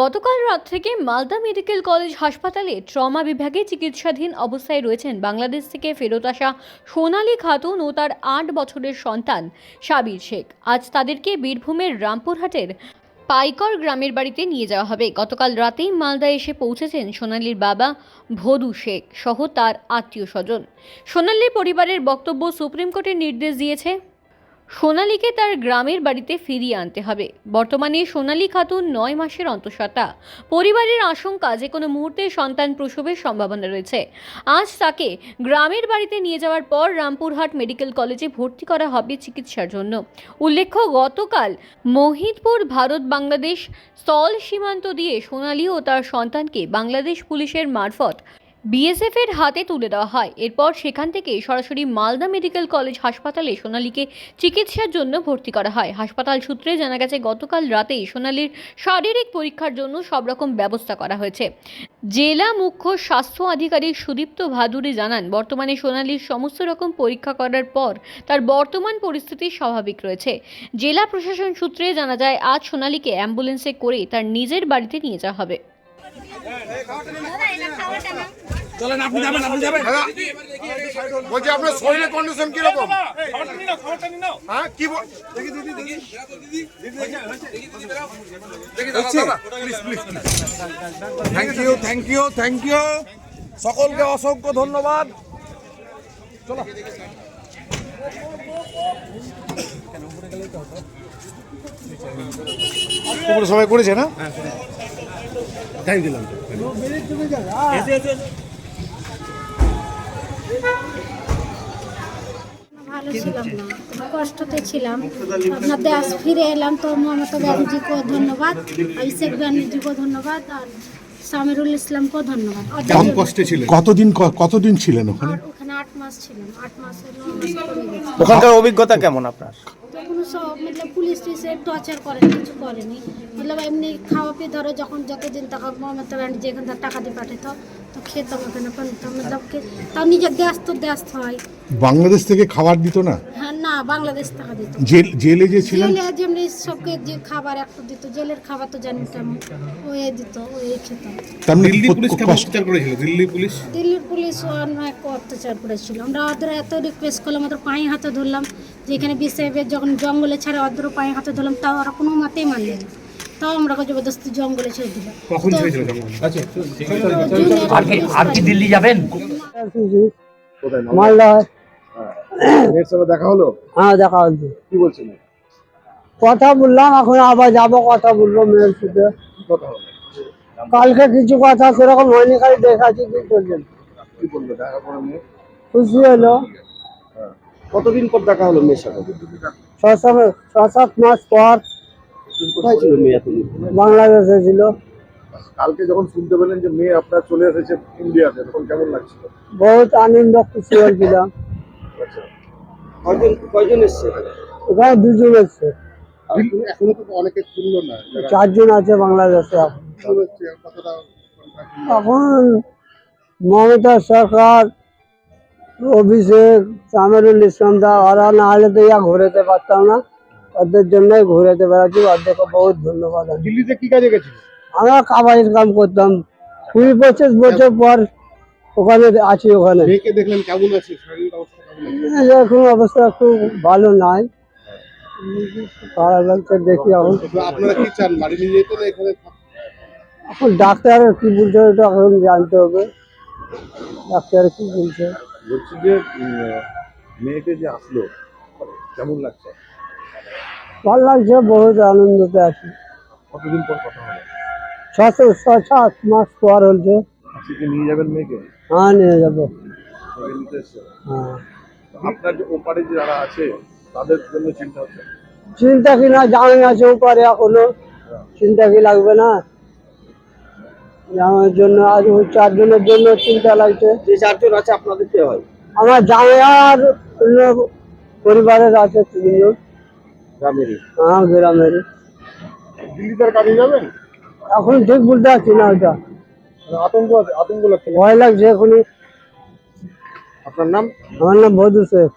গতকাল রাত থেকে মালদা মেডিকেল কলেজ হাসপাতালে ট্রমা বিভাগে চিকিৎসাধীন অবস্থায় রয়েছেন বাংলাদেশ থেকে ফেরত আসা সোনালী খাতুন ও তার আট বছরের সন্তান সাবির শেখ। আজ তাদেরকে বীরভূমের রামপুরহাটের পাইকর গ্রামের বাড়িতে নিয়ে যাওয়া হবে। গতকাল রাতেই মালদা এসে পৌঁছেছেন সোনালীর বাবা ভদু শেখ সহ তার আত্মীয় স্বজন। সোনালীর পরিবারের বক্তব্য সুপ্রিম কোর্টের নির্দেশ দিয়েছে। সোনালীকে তার গ্রামের বাড়িতে ফিরিয়ে আনতে হবে। বর্তমানে সোনালী খাতুন নয় মাসের অন্তঃসত্ত্বা। পরিবারের আশঙ্কা যে কোনো মুহূর্তে সন্তান প্রসবের সম্ভাবনা রয়েছে। আজ তাকে গ্রামের বাড়িতে নিয়ে যাওয়ার পর রামপুরহাট মেডিকেল কলেজে ভর্তি করা হবে চিকিৎসার জন্য। উল্লেখ্য, গতকাল মোহিতপুর ভারত বাংলাদেশ স্থল সীমান্ত দিয়ে সোনালী ও তার সন্তানকে বাংলাদেশ পুলিশের মারফত বিএসএফ এর হাতে তুলে দেওয়া হয়। এরপর সেখান থেকে সরাসরি মালদা মেডিকেল কলেজ হাসপাতালে সোনালীকে চিকিৎসার জন্য ভর্তি করা হয়। হাসপাতাল সূত্রে জানা গেছে, গতকাল রাতেই সোনালীর শারীরিক পরীক্ষার জন্য সব রকম ব্যবস্থা করা হয়েছে। জেলা মুখ্য স্বাস্থ্য আধিকারিক সুদীপ্ত ভাদুরী জানান, বর্তমানে সোনালীর সমস্ত রকম পরীক্ষা করার পর তার বর্তমান পরিস্থিতি স্বাভাবিক রয়েছে। জেলা প্রশাসন সূত্রে জানা যায়, আজ সোনালীকে অ্যাম্বুলেন্সে করে তার নিজের বাড়িতে নিয়ে যাওয়া হবে। চলেন আপনি যাবেন আপনি যাবেন। বলছি আপনার শরীরের কন্ডিশন কীরকম? হ্যাঁ কি বল- দেখি দিদি দেখি। দেখি। দাদা দাদা। Please please thank you thank you thank you সকলকে অসংখ্য ধন্যবাদ। উপরে সবাই করেছে না? ভালো ছিলাম না কষ্টতে ছিলাম। আপনার দেশ ফিরে এলাম তো মমতা ব্যানার্জিকেও ধন্যবাদ অভিষেক ব্যানার্জিকেও ধন্যবাদ আর সামিরুল ইসলামকেও ধন্যবাদ। কম কষ্টে ছিলেন। কতদিন কতদিন ছিলেন ওখানে? ওখানে আট মাস ছিলাম আট মাসে মাস ওখানকার অভিজ্ঞতা কেমন আপনার? তখন সব মতলব পুলিশ টুলিশে টর্চার করে কিছু করেনি। মতলব এমনি খাওয়া পেয়ে ধরো যখন যতদিন টাকা মমতা ব্যানার্জি এখান থেকে টাকা দিয়ে পাঠাতো তো খেতাম ওখানে তো মতলব কে- তাও নিজের দেশ তো দেশ হয়। বাংলাদেশ থেকে খাবার দিত না? হ্যাঁ না বাংলাদেশ টাকা দিত। জেল জেলে যে ছিলেন? জেলে যেমনি সবকে যে খাবার একটু দিত জেলের খাবার তো জানি কেমন ওই দিত ওই খেতাম তেমনি দিল্লি পুলিশ কেমন অত্যাচার করেছিল? দিল্লি পুলিশ? দিল্লির পুলিশ অনেক অত্যাচার করেছিল। আমরা ওদের এত রিকোয়েস্ট করলাম ওদের পায়ে হাতে ধরলাম যে এখানে বিসেফের যখন জঙ্গলে ছাড়ে ওদের পায়ে হাতে ধরলাম তাও ওরা কোনো মতেই মানলেন না। তাও আমরা জবরদস্তি জঙ্গলে ছেড়ে দিলাম। কখন তো ছেড়েছিল জঙ্গলে জুনের আর কি আর কি দিল্লি যাবেন? মালদা। মেয়ের দেখা হলো? হ্যাঁ দেখা হচ্ছে কি বলছিলেন কথা বললাম এখন আবার যাব কথা বলব মেয়ের সাথে কালকে কিছু কথা সেরকম হয়নি খালি দেখাচ্ছি কি করছেন কি বলল? দেখা করে মেয়ে খুশি হলো। কতদিন পর দেখা হলো মেয়ের সাথে? সাত ছ সাত মাস পর কোথায় ছিল মেয়ে এতদিন বাংলাদেশে ছিল। কালকে যখন শুনতে পেলেন যে মেয়ে আপনার চলে এসেছে ইন্ডিয়াতে তখন কেমন লাগছিল? বহুত আনন্দ খুশি হয়েছিলাম। আচ্ছা। কয়জন কয়জন এসছে এখানে? দুজন এসছে। এখনও তো অনেকে শুনলো না। চারজন আছে বাংলাদেশে। এখন মমতা সরকার অভিষেক সামিরুল ইসলাম দা ওরা না হলে তো ইয়া ঘুরেতে পারতাম না। ওদের জন্যই ঘুরেতে বেড়াচ্ছি ওদেরকে বহুত ধন্যবাদ। দিল্লিতে কি কাজে গেছিল? আমরা কাবাডির কাম করতাম। কুড়ি পঁচিশ বছর পর ওখানে আছি ওখানে। দেখলেন কেমন আছে? অবস্থা এখন অবস্থা একটু ভালো নাই। খারাপ লাগছে দেখি এখন। তো আপনারা কি চান বাড়ি নিয়ে যেতে না এখানে এখন ডাক্তার কি বলছে ওটা এখন জানতে হবে। ডাক্তার কি বলছে? বলছি যে মেয়েকে যে আসলো কেমন লাগছে? ভালো লাগছে বহুত আনন্দতে আছি। কতদিন পর কথা হবে? ছশো ছ সাত মাস পর হচ্ছে আজকে নিয়ে যাবেন মেয়েকে? হ্যাঁ নিয়ে যাব। হ্যাঁ। আপনার যে ওপারে যারা আছে তাদের জন্য চিন্তা হচ্ছে? চিন্তা কি না জামাই আছে উপরে এখনও। চিন্তা কি লাগবে না? জামাইয়ের জন্য আজ ওই চারজনের জন্য চিন্তা লাগছে। যে চারজন আছে আপনাদের কে হয়? আমার জামাই আর অন্য পরিবারের আছে তিনজন। গ্রামেরই? হ্যাঁ গ্রামের দিল্লিতে আর কাজে যাবেন? এখন ঠিক বলতে পারছি না ওটা মানে আতঙ্ক আছে আতঙ্ক লাগছে ভয় লাগছে এখনই। আপনার নাম? আমার নাম বধু শেখ।